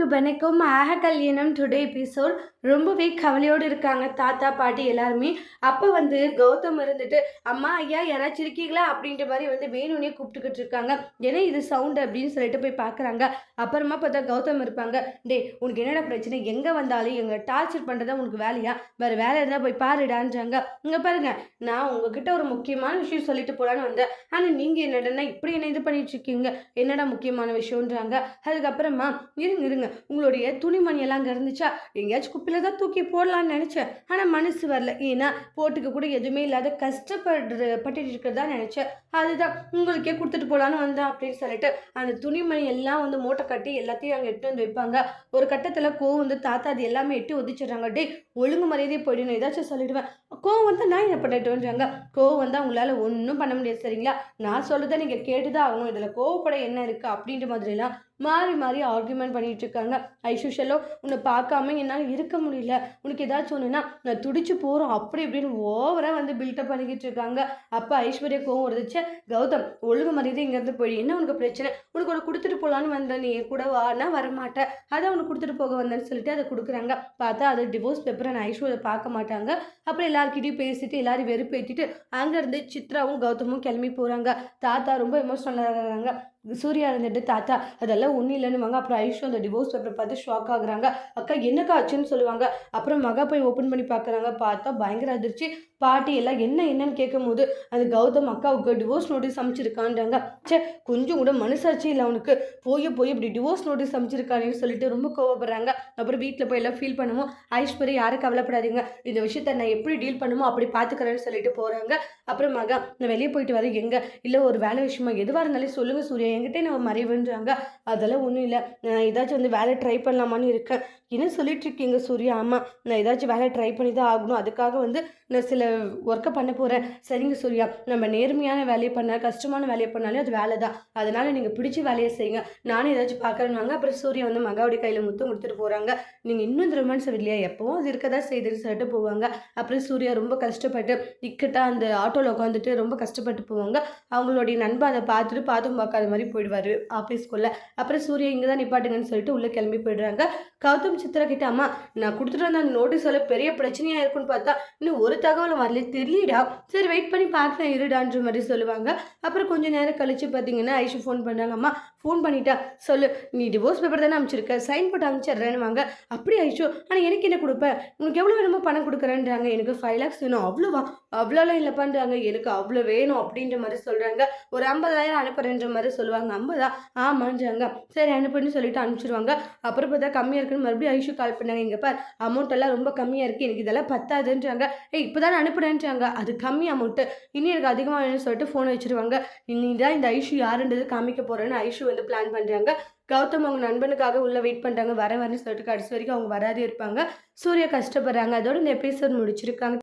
அனைவருக்கு வணக்கம். ஆக கல்யாணம் டுடே எபிசோட். ரொம்பவே கவலையோடு இருக்காங்க தாத்தா பாட்டி எல்லாருமே. அப்போ வந்து கௌதம் இருந்துட்டு அம்மா ஐயா யாராச்சும் இருக்கீங்களா? அப்படின்ற மாதிரி வந்து வேணும்னே கூப்பிட்டுக்கிட்டு இருக்காங்க. ஏன்னா இது சவுண்டு அப்படின்னு சொல்லிட்டு போய் பார்க்குறாங்க அப்புறமா பார்த்தா கௌதம் இருப்பாங்க. டே உனக்கு என்னடா பிரச்சனை? எங்கே வந்தாலும் எங்கள் டார்ச்சர் பண்ணுறதா உனக்கு வேலையா? வேறு வேலை இருந்தால் போய் பாருடான்றாங்க. இங்கே பாருங்க நான் உங்ககிட்ட ஒரு முக்கியமான விஷயம் சொல்லிட்டு போகலான்னு வந்தேன். ஆனால் நீங்கள் என்னடனா இப்படி என்ன இது பண்ணிட்டு இருக்கீங்க? என்னடா முக்கியமான விஷயம்ன்றாங்க. அதுக்கப்புறமா இருங்க இருங்க. உங்களுடைய துணிமணியெல்லாம் அங்கே இருந்துச்சா எங்கேயாச்சும் குப்பையில் தான் தூக்கி போடலான்னு நினச்சேன். ஆனால் மனசு வரல. ஏன்னா போட்டுக்க கூட எதுவுமே இல்லாத கஷ்டப்படுற பட்டுட்டு இருக்கிறதா நினச்சேன். அதுதான். உங்களுக்கே கொடுத்துட்டு போகலான்னு வந்தேன் அப்படின்னு சொல்லிட்டு அந்த துணிமணி எல்லாம் வந்து மூட்டை கட்டி எல்லாத்தையும் அங்கே எட்டு வந்து வைப்பாங்க. ஒரு கட்டத்தில் கோவம் வந்து தாத்தா அது எல்லாமே எட்டி ஒதிச்சிடுறாங்க டேய் ஒழுங்கு மரியாதையை போயிடணும் ஏதாச்சும் சொல்லிடுவேன். கோவம் வந்தால் நான் என்ன பண்ணிட்டுன்றாங்க. கோவம் வந்தால் உங்களால் ஒன்றும் பண்ண முடியாது சரிங்களா? நான் சொல்கிறத நீங்கள் கேட்டு தான் ஆகணும். இதில் கோவப்பட என்ன இருக்குது அப்படின்ற மாதிரிலாம் மாறி மாறி ஆர்குமெண்ட் பண்ணிகிட்டு இருக்காங்க ஐஷுஷலோ உன்னை பார்க்காம என்னால் இருக்க முடியல. உனக்கு ஏதாச்சும் ஒன்றுனா நான் துடிச்சு போகிறோம் அப்படி இப்படின்னு ஓவராக வந்து பில்டப் பண்ணிக்கிட்டு இருக்காங்க. அப்போ ஐஸ்வர்யா கோவம் வருதுச்சு. கௌதம் ஒழுங்கு மரியாதை இங்கேருந்து போய் என்ன உனக்கு பிரச்சனை? உனக்கு ஒன்று கொடுத்துட்டு போகலான்னு வந்தேன். நீ என் கூட வானா வரமாட்டேன். அதை உனக்கு கொடுத்துட்டு போக வந்தேன்னு சொல்லிட்டு அதை கொடுக்குறாங்க. பார்த்தா அது டிவோர்ஸ் பேப்பரை நான் ஐஸ்வர்யா பார்க்க மாட்டாங்க. அப்புறம் எல்லாருக்கிட்டையும் பேசிட்டு எல்லாரும் வெறுப்பேற்றிட்டு அங்கேருந்து சித்ராவும் கௌதமும் கிளம்பி போகிறாங்க தாத்தா ரொம்ப எமோஷனலாக இருக்கிறாங்க சூர்யா இருந்துட்டு தாத்தா அதெல்லாம் ஒன்றும் இல்லைன்னுவாங்க. அப்புறம் ஐஷு அந்த டிவோர்ஸ் பேப்பரை பார்த்து ஷாக் ஆகுறாங்க. அக்கா என்னக்கா ஆச்சுன்னு சொல்லுவாங்க. அப்புறம் மகா போய் ஓப்பன் பண்ணி பார்க்குறாங்க. பார்த்தா பயங்கர அதிர்ச்சி. பாட்டி எல்லாம் என்ன என்னன்னு கேட்கும்போது அது அந்த கௌதம் அக்காவுக்கு டிவோர்ஸ் நோட்டீஸ் அமைச்சிருக்கான்றாங்க சே கொஞ்சம் கூட மனசாட்சி இல்லை அவனுக்கு. போய் போய் இப்படி டிவோர்ஸ் நோட்டீஸ் அமைச்சிருக்கானேன்னு சொல்லிட்டு ரொம்ப கோவப்படுறாங்க. அப்புறம் வீட்டில் போய் எல்லாம் ஃபீல் பண்ணுவோம். ஐஸ்வரி யாரும் கவலைப்படாதீங்க. இந்த விஷயத்த நான் எப்படி டீல் பண்ணுமோ அப்படி பார்த்துக்கிறேன்னு சொல்லிட்டு போகிறாங்க அப்புறம் மகா நான் வெளியே போயிட்டு வரேன். எங்கே? இல்லை ஒரு வேலை விஷயமா எதுவாக இருந்தாலும் சொல்லுங்கள் சூர்யா. என்கிட்ட நான் மறைவுன்றாங்க. அதெல்லாம் ஒன்றும் இல்லை. நான் ஏதாச்சும் வந்து வேலை ட்ரை பண்ணலாமான்னு இருக்கேன். என்ன சொல்லிட்டு இருக்கீங்க சூர்யா? ஆமாம் நான் ஏதாச்சும் வேலை ட்ரை பண்ணி தான் ஆகணும். அதுக்காக வந்து நான் சில ஒர்க்கை பண்ண போகிறேன் சரிங்க சூர்யா. நம்ம நேர்மையான வேலையை பண்ண கஷ்டமான வேலையை பண்ணாலே அது வேலை தான் அதனால் நீங்கள் பிடிச்ச வேலையை செய்யுங்க. நானும் ஏதாச்சும் பார்க்குறேன்னு அப்புறம் சூர்யா வந்து மகாவுடைய கையில் முத்தம் கொடுத்துட்டு போகிறாங்க நீங்கள் இன்னும் இந்த ரொமான்ஸ் இல்லையா எப்பவும் அது இருக்க தான் செய்துன்னு சொல்லிட்டு போவாங்க. அப்புறம் சூர்யா ரொம்ப கஷ்டப்பட்டு இக்கட்டாக அந்த ஆட்டோவில் உட்காந்துட்டு ரொம்ப கஷ்டப்பட்டு போவாங்க. அவங்களுடைய நண்பை அதை பார்த்துட்டு பார்த்தும் பார்க்காத மாதிரி போயிடுவார் ஆஃபீஸ்க்குள்ளே அப்புறம் சூர்யா இங்கே தான் நிப்பாட்டுங்கன்னு சொல்லிட்டு உள்ளே கிளம்பி போயிடுறாங்க. கௌதம் சித்ரா கிட்ட அம்மா நான் கொடுத்துட்டு வந்த அந்த நோட்டீஸ் எல்லாம் பெரிய பிரச்சனையாக இருக்குன்னு பார்த்தா இன்னும் ஒரு தகவலும் வரல. தெரியலடா. சரி வெயிட் பண்ணி பார்க்கலாம் இருடான்ற மாதிரி சொல்லுவாங்க. அப்புறம் கொஞ்ச நேரம் கழிச்சு பார்த்தீங்கன்னா ஐஷு ஃபோன் பண்ணாங்க. அம்மா ஃபோன் பண்ணிட்டா சொல்லு. நீ டிவோர்ஸ் பேப்பர் தானே அனுப்பிச்சிருக்க சைன் போட்டு அனுப்பிச்சிடுறேன்னு வாங்க. அப்படி ஐஷு. ஆனால் எனக்கு என்ன கொடுப்பேன் உனக்கு எவ்வளோ வேணுமோ பணம் கொடுக்குறேன்றாங்க. எனக்கு ஃபைவ் லேக்ஸ் வேணும். அவ்வளோவா அவ்வளோலாம் இல்லைப்பான்றாங்க. எனக்கு அவ்வளோ வேணும் அப்படின்ற மாதிரி சொல்கிறாங்க ஒரு ஐம்பதாயிரம் அனுப்புறேன்ற மாதிரி சொல்லுவாங்க. ஐம்பதா? ஆமான்றாங்க. சரி அனுப்புன்னு சொல்லிட்டு அனுப்பிச்சிருவாங்க. அப்புறம் பார்த்தா கம்மியாக இருக்குன்னு மறுபடியும் ஐஷு கால் பண்ணாங்க. இங்கே பார் அமௌண்ட் எல்லாம் ரொம்ப கம்மியாக இருக்குது எனக்கு இதெல்லாம் பத்தாதுன்றாங்க. ஏய் இப்போ தான் அனுப்புறேன்றாங்க அது கம்மி அமௌண்ட்டு இன்னும் எனக்கு அதிகமாக வேணும்னு சொல்லிட்டு ஃபோனை வச்சிருவாங்க. நீ தான் இந்த ஐஷு யாருன்றது காமிக்க போகிறேன்னு ஐஷு வந்து பிளான் பண்ணுறாங்க கௌதம் அவங்க நண்பனுக்காக உள்ளே வெயிட் பண்ணுறாங்க வர வரேன்னு சொல்லிட்டு கடைசி வரைக்கும் அவங்க வராதே இருப்பாங்க. சூர்யா கஷ்டப்படுறாங்க. அதோட இந்த எபிசோட் முடிச்சிருக்காங்க.